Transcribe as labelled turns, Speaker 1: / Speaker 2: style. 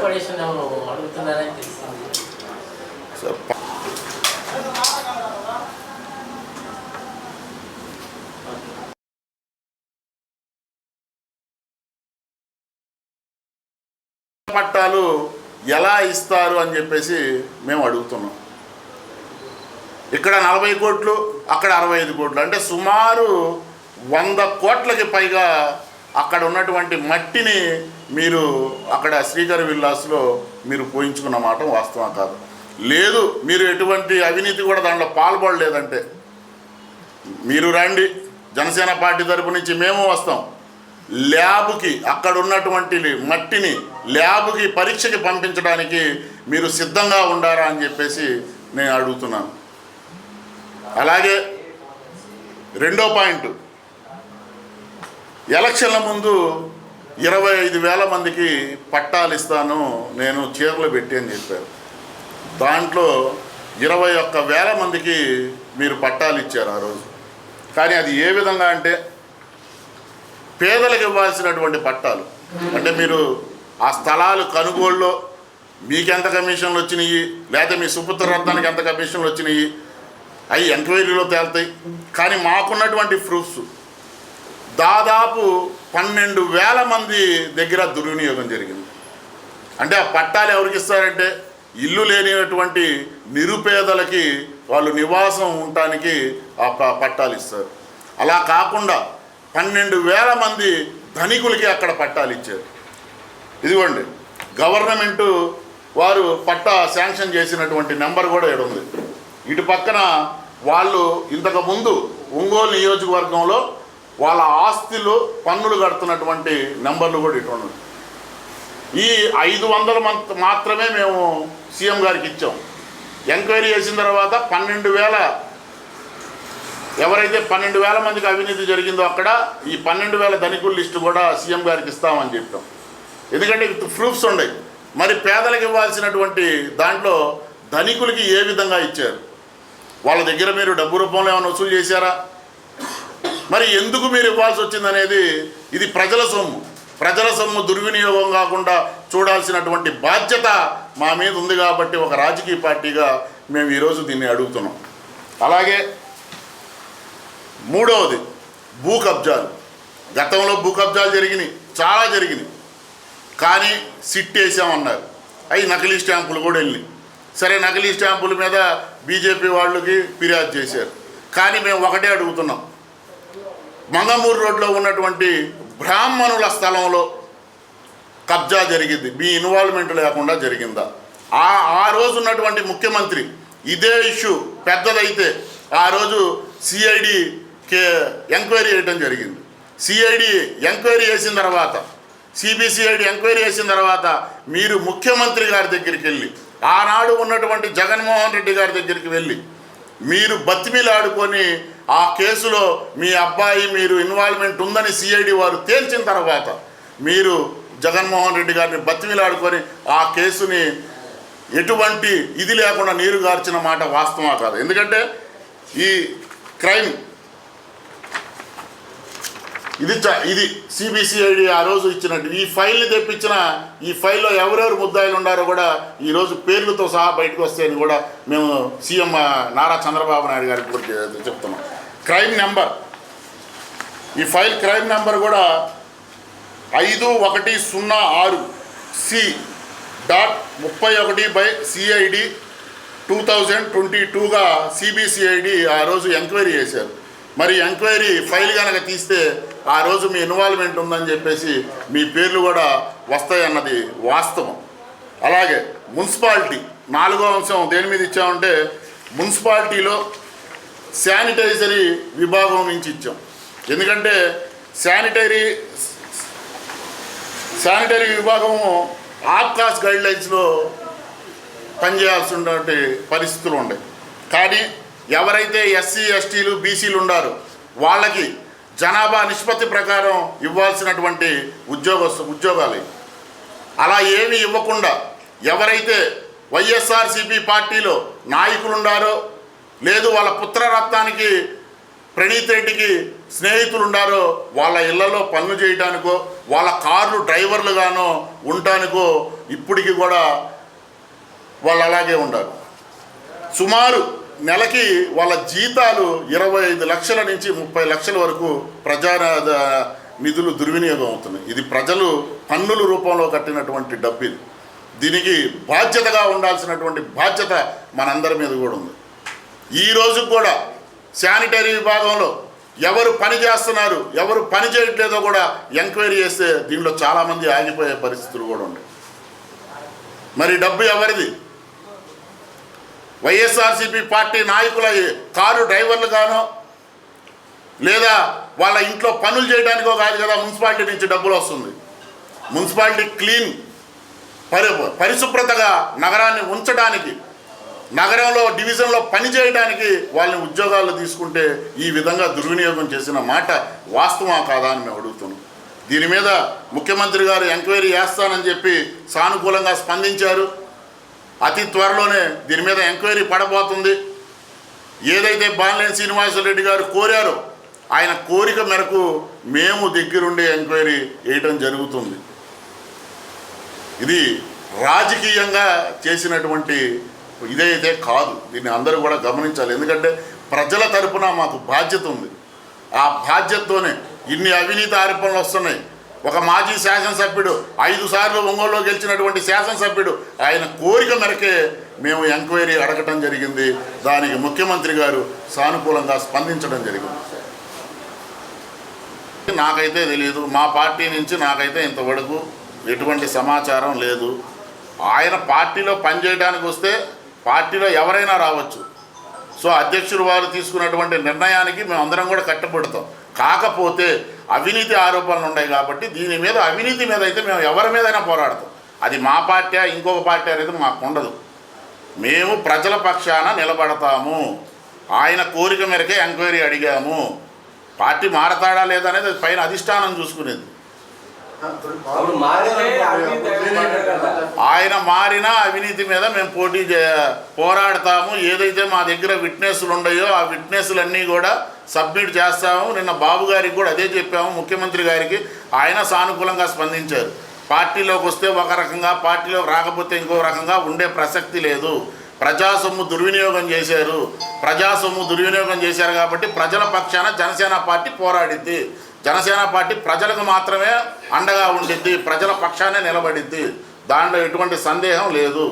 Speaker 1: Corporation అడుగుతున్నారని తెలిసింది
Speaker 2: పట్టాలు ఎలా ఇస్తారు అని చెప్పేసి మేము అడుగుతున్నాం. ఇక్కడ నలభై కోట్లు అక్కడ అరవై ఐదు కోట్లు అంటే సుమారు వంద కోట్లకి పైగా అక్కడ ఉన్నటువంటి మట్టిని మీరు అక్కడ శ్రీకర విల్లాస్లో మీరు పోయించుకున్న మాట వాస్తవం కాదు. లేదు మీరు ఎటువంటి అవినీతి కూడా దాంట్లో పాల్పడలేదంటే. మీరు రండి జనసేన పార్టీ తరపు నుంచి మేము వస్తాం. ల్యాబ్కి అక్కడ ఉన్నటువంటి మట్టిని ల్యాబ్కి పరీక్షకి పంపించడానికి మీరు సిద్ధంగా ఉండారా అని చెప్పేసి నేను అడుగుతున్నాను. అలాగే రెండో పాయింట్. ఎలక్షన్ల ముందు ఇరవై ఐదు వేల మందికి పట్టాలు ఇస్తాను నేను చీరలు పెట్టి అని చెప్పారు. దాంట్లో ఇరవై ఒక్క వేల మందికి మీరు పట్టాలు ఇచ్చారు ఆ రోజు. కానీ అది ఏ విధంగా అంటే పేదలకు ఇవ్వాల్సినటువంటి పట్టాలు. అంటే మీరు ఆ స్థలాలు కొనుగోలులో మీకెంత కమిషన్లు వచ్చినాయి లేదా మీ సుపుత్ర రత్నానికి ఎంత కమిషన్లు వచ్చినాయి అవి ఎంక్వైరీలో తేలుతాయి. కానీ మాకున్నటువంటి ప్రూఫ్స్ దాదాపు పన్నెండు వేల మంది దగ్గర దుర్వినియోగం జరిగింది. అంటే ఆ పట్టాలు ఎవరికి ఇస్తారంటే ఇల్లు లేనిటువంటి నిరుపేదలకి వాళ్ళు నివాసం ఉండటానికి ఆ ప- పట్టాలు ఇస్తారు. అలా కాకుండా పన్నెండు వేల మంది ధనికులకి అక్కడ పట్టాలు ఇచ్చారు. ఇదిగోండి గవర్నమెంటు వారు పట్టా శాంక్షన్ చేసినటువంటి నెంబర్ కూడా ఇక్కడ ఉంది. ఇటు పక్కన వాళ్ళు ఇంతకుముందు ఒంగోలు నియోజకవర్గంలో వాళ్ళ ఆస్తులు పన్నులు కడుతున్నటువంటి నెంబర్లు కూడా ఇటు ఉన్నాయి. ఈ ఐదు వందలు మంత్ మాత్రమే మేము సీఎం గారికి ఇచ్చాం. ఎంక్వైరీ చేసిన తర్వాత పన్నెండు వేల ఎవరైతే పన్నెండు వేల మందికి అవినీతి జరిగిందో అక్కడ ఈ పన్నెండు వేల ధనికుల లిస్టు కూడా సీఎం గారికి ఇస్తామని చెప్పాం. ఎందుకంటే ప్రూఫ్స్ ఉన్నాయి. మరి పేదలకు ఇవ్వాల్సినటువంటి దాంట్లో ధనికులకి ఏ విధంగా ఇచ్చారు? వాళ్ళ దగ్గర మీరు డబ్బు రూపంలో ఏమైనా వసూలు చేశారా? మరి ఎందుకు మీరు ఇవ్వాల్సి వచ్చిందనేది ఇది ప్రజల సొమ్ము. ప్రజల సొమ్ము దుర్వినియోగం కాకుండా చూడాల్సినటువంటి బాధ్యత మా మీద ఉంది కాబట్టి ఒక రాజకీయ పార్టీగా మేము ఈరోజు దీన్ని అడుగుతున్నాం. అలాగే మూడవది భూ కబ్జాలు. గతంలో భూ కబ్జాలు జరిగినాయి చాలా జరిగినాయి. కానీ సిట్ వేసామన్నారు. అవి నకిలీ స్టాంపులు కూడా వెళ్ళినాయి. సరే నకిలీ స్టాంపుల మీద బీజేపీ వాళ్ళకి ఫిర్యాదు చేశారు. కానీ మేము ఒకటే అడుగుతున్నాం. మంగమూరు రోడ్లో ఉన్నటువంటి బ్రాహ్మణుల స్థలంలో కబ్జా జరిగింది. మీ ఇన్వాల్వ్మెంట్ లేకుండా జరిగిందా? ఆ ఆ రోజు ఉన్నటువంటి ముఖ్యమంత్రి ఇదే ఇష్యూ పెద్దదైతే ఆ రోజు సిఐడి కే ఎంక్వైరీ చేయడం జరిగింది. సిఐడి ఎంక్వైరీ చేసిన తర్వాత సిబిసిఐడి ఎంక్వైరీ చేసిన తర్వాత మీరు ముఖ్యమంత్రి గారి దగ్గరికి వెళ్ళి ఆనాడు ఉన్నటువంటి జగన్మోహన్ రెడ్డి గారి దగ్గరికి వెళ్ళి మీరు బతిమిలాడుకొని ఆ కేసులో మీ అబ్బాయి మీరు ఇన్వాల్వ్మెంట్ ఉందని సిఐడి వారు తేల్చిన తర్వాత మీరు జగన్మోహన్ రెడ్డి గారిని బతిమిలాడుకొని ఆ కేసుని ఎటువంటి ఇది లేకుండా నీరు గార్చిన మాట వాస్తవం కాదు. ఎందుకంటే ఈ క్రైమ్ ఇది చ- ఇది సిబిసిఐడి ఆ రోజు ఇచ్చినట్టు ఈ ఫైల్ని తెప్పించిన ఈ ఫైల్లో ఎవరెవరు ముద్దాయిలు ఉన్నారో కూడా ఈ రోజు పేర్లతో సహా బయటకు వస్తాయని కూడా మేము సీఎం నారా చంద్రబాబు నాయుడు గారికి కూడా చెప్తున్నాం. Crime number. ఈ ఫైల్ క్రైమ్ నెంబర్ కూడా ఐదు ఒకటి సున్నా ఆరు సి డాట్ ముప్పై ఒకటి by C I D two thousand twenty టూగా C B C I D ఆ రోజు ఎంక్వైరీ చేశారు. మరి ఎంక్వైరీ ఫైల్ కనుక తీస్తే ఆ రోజు మీ ఇన్వాల్వ్మెంట్ ఉందని చెప్పేసి మీ పేర్లు కూడా వస్తాయన్నది వాస్తవం. అలాగే మున్సిపాలిటీ నాలుగో అంశం దేని మీద ఇచ్చామంటే మున్సిపాలిటీలో శానిటైజరీ విభాగం నుంచి ఇచ్చాం. ఎందుకంటే శానిటరీ శానిటరీ విభాగము ఆప్కాస్ గైడ్ లైన్స్లో పనిచేయాల్సినటువంటి పరిస్థితులు ఉన్నాయి కానీ ఎవరైతే ఎస్సీ ఎస్టీలు బీసీలు ఉన్నారో వాళ్ళకి జనాభా నిష్పత్తి ప్రకారం ఇవ్వాల్సినటువంటి ఉద్యోగస్తు ఉద్యోగాలు. అలా ఏమీ ఇవ్వకుండా ఎవరైతే వైఎస్ఆర్సీపీ పార్టీలో నాయకులు ఉన్నారో లేదు వాళ్ళ పుత్రరత్నానికి ప్రణీత్ రెడ్డికి స్నేహితులు ఉన్నారో వాళ్ళ ఇళ్ళలో పనులు చేయడానికో వాళ్ళ కార్లు డ్రైవర్లుగానో ఉండటానికో ఇప్పటికి కూడా వాళ్ళు అలాగే ఉండరు సుమారు నెలకి వాళ్ళ జీతాలు ఇరవై ఐదు లక్షల నుంచి ముప్పై లక్షల వరకు ప్రజా నిధులు దుర్వినియోగం అవుతున్నాయి. ఇది ప్రజలు పన్నుల రూపంలో కట్టినటువంటి డబ్బు ఇది దీనికి బాధ్యతగా ఉండాల్సినటువంటి బాధ్యత మనందరి మీద కూడా ఉంది. ఈ కూడా శానిటరీ విభాగంలో ఎవరు పని చేస్తున్నారు ఎవరు పని చేయట్లేదో కూడా ఎంక్వైరీ చేస్తే దీనిలో చాలామంది ఆగిపోయే పరిస్థితులు కూడా ఉన్నాయి. మరి డబ్బు ఎవరిది? Y S R C P party నాయకుల కారు డ్రైవర్లుగానో లేదా వాళ్ళ ఇంట్లో పనులు చేయడానికో కాదు కదా మున్సిపాలిటీ నుంచి డబ్బులు వస్తుంది. మున్సిపాలిటీ క్లీన్ పరి పరిశుభ్రతగా నగరాన్ని ఉంచడానికి నగరంలో డివిజన్లో పనిచేయడానికి వాళ్ళని ఉద్యోగాలు తీసుకుంటే ఈ విధంగా దుర్వినియోగం చేసిన మాట వాస్తవం కాదా అని మేము అడుగుతున్నాం. దీని మీద ముఖ్యమంత్రి గారు ఎంక్వైరీ చేస్తానని చెప్పి సానుకూలంగా స్పందించారు. అతి త్వరలోనే దీని మీద ఎంక్వైరీ పడబోతుంది. ఏదైతే బాలినేని శ్రీనివాసరెడ్డి గారు కోరారో ఆయన కోరిక మేరకు మేము దగ్గరుండి ఎంక్వైరీ వేయటం జరుగుతుంది. ఇది రాజకీయంగా చేసినటువంటి ఇదైతే కాదు. దీన్ని అందరూ కూడా గమనించాలి. ఎందుకంటే ప్రజల తరపున మాకు బాధ్యత ఉంది. ఆ బాధ్యతతోనే ఇన్ని అవినీతి ఆరోపణలు వస్తున్నాయి. ఒక మాజీ శాసనసభ్యుడు ఐదు సార్లు ఒంగోలులో గెలిచినటువంటి శాసనసభ్యుడు ఆయన కోరిక మేరకే మేము ఎంక్వైరీ అడగటం జరిగింది. దానికి ముఖ్యమంత్రి గారు సానుకూలంగా స్పందించడం జరిగింది. నాకైతే తెలియదు మా పార్టీ నుంచి నాకైతే ఇంతవరకు ఎటువంటి సమాచారం లేదు. ఆయన పార్టీలో పనిచేయడానికి వస్తే పార్టీలో ఎవరైనా రావచ్చు. సో అధ్యక్షుడు వారు తీసుకున్నటువంటి నిర్ణయానికి మేము అందరం కూడా కట్టుబడతాం. కాకపోతే అవినీతి ఆరోపణలు ఉన్నాయి కాబట్టి దీని మీద అవినీతి మీద అయితే మేము ఎవరి మీదైనా పోరాడతాం. అది మా పార్టీ ఇంకొక పార్టీ అనేది మాకు ఉండదు. మేము ప్రజల పక్షాన నిలబడతాము. ఆయన కోరిక మేరకే ఎంక్వైరీ అడిగాము. పార్టీ మారతాడా లేదనేది పైన అధిష్టానం చూసుకునేది
Speaker 3: అప్పుడు మారితే అవినీతి అనేది కదా.
Speaker 2: ఆయన మారిన అవినీతి మీద మేము పోటీ చే పోరాడతాము. ఏదైతే మా దగ్గర విట్నెస్లు ఉన్నాయో ఆ విట్నెస్లన్నీ కూడా సబ్మిట్ చేస్తాము. నిన్న బాబు గారికి కూడా అదే చెప్పాము. ముఖ్యమంత్రి గారికి ఆయన సానుకూలంగా స్పందించారు. పార్టీలోకి వస్తే ఒక రకంగా పార్టీలోకి రాకపోతే ఇంకో రకంగా ఉండే ప్రసక్తి లేదు. ప్రజా సొమ్ము దుర్వినియోగం చేశారు. ప్రజా సొమ్ము దుర్వినియోగం చేశారు కాబట్టి ప్రజల పక్షాన జనసేన పార్టీ పోరాడిద్ది. జనసేన పార్టీ ప్రజలకు మాత్రమే అండగా ఉండిద్ది ప్రజల పక్షానే నిలబడిద్ది. దాంట్లో ఎటువంటి సందేహం లేదు.